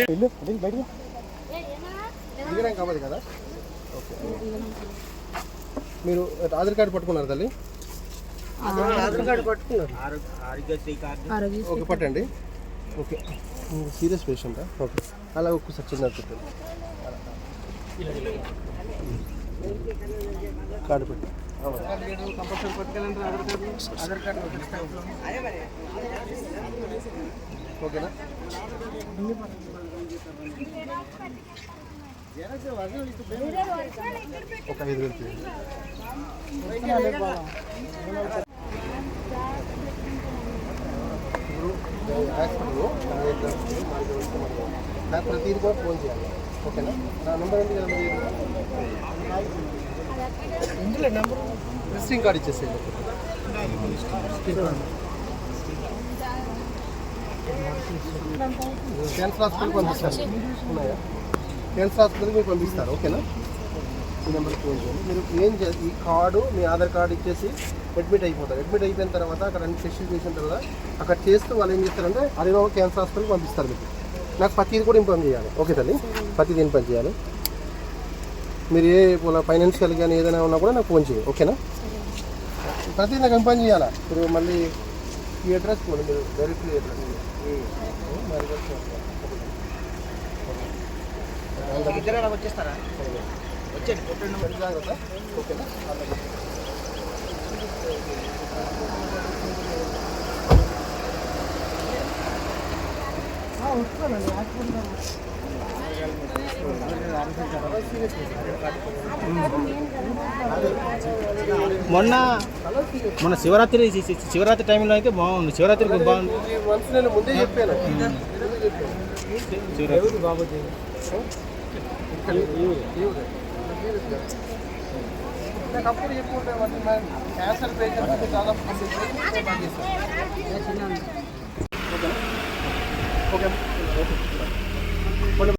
వెళ్ళు బయటికి కావాలి కదా ఓకే మీరు ఆధార్ కార్డు పట్టుకున్నారు. తల్లి కార్డు ఓకే పట్టండి. ఓకే. సీరియస్ పేషెంటా? ఓకే. అలా ఒక్కసారి చిన్న పెట్టండి కార్డు పెట్టు compulsory పట్టుకెళ్ళండి Aadhaar card Aadhaar card ఓకేనా ఒక ఐదు వేలు తీయండి. ఇప్పుడు హాస్పిటల్ నాకు ప్రతిదీ కూడా ఫోన్ చేయాలి ఓకేనా? నా నెంబర్ ఏంటి? కదా ఇందులో నెంబర్ విజిటింగ్ కార్డ్ ఇచ్చేసేయండి క్యాన్సర్ హాస్పిటల్కి పంపిస్తారు. ఉన్నాయా? క్యాన్సర్ హాస్పిటల్కి మీకు పంపిస్తారు. ఓకేనా? ఈ నెంబర్కి ఫోన్ చేయండి. మీరు ఏం చే ఈ కార్డు మీ ఆధార్ కార్డు ఇచ్చేసి అడ్మిట్ అయిపోతారు. అడ్మిట్ అయిపోయిన తర్వాత అక్కడ అన్ని టెస్టులు చేసిన తర్వాత అక్కడ చేస్తూ వాళ్ళు ఏం చేస్తారంటే హరిబాబు క్యాన్సర్ హాస్పిటల్కి పంపిస్తారు మీకు. నాకు ప్రతిది కూడా ఇన్ఫామ్ చేయాలి. ఓకే తల్లి? ప్రతిది ఇన్ఫామ్ చేయాలి. మీరు ఏ ఫైనాన్షియల్ కానీ ఏదైనా ఉన్నా కూడా నాకు ఫోన్ చేయండి ఓకేనా ప్రతిదీ నాకు ఇన్ఫామ్ చేయాలా? మీరు మళ్ళీ ఈ అడ్రస్ కూడా మీరు డైరెక్ట్ అడ్రస్ వచ్చేస్తారా? ఓకేనా మొన్న మొన్న శివరాత్రి శివరాత్రి టైంలో అయితే బాగుంది. శివరాత్రికి బాగుంది. ముందే చెప్పాను. శివరాత్రి. నాకు అప్పుడు చెప్పుకుంటే క్యాన్సర్ పేషెంట్స్ చాలా ఓకే ఓకే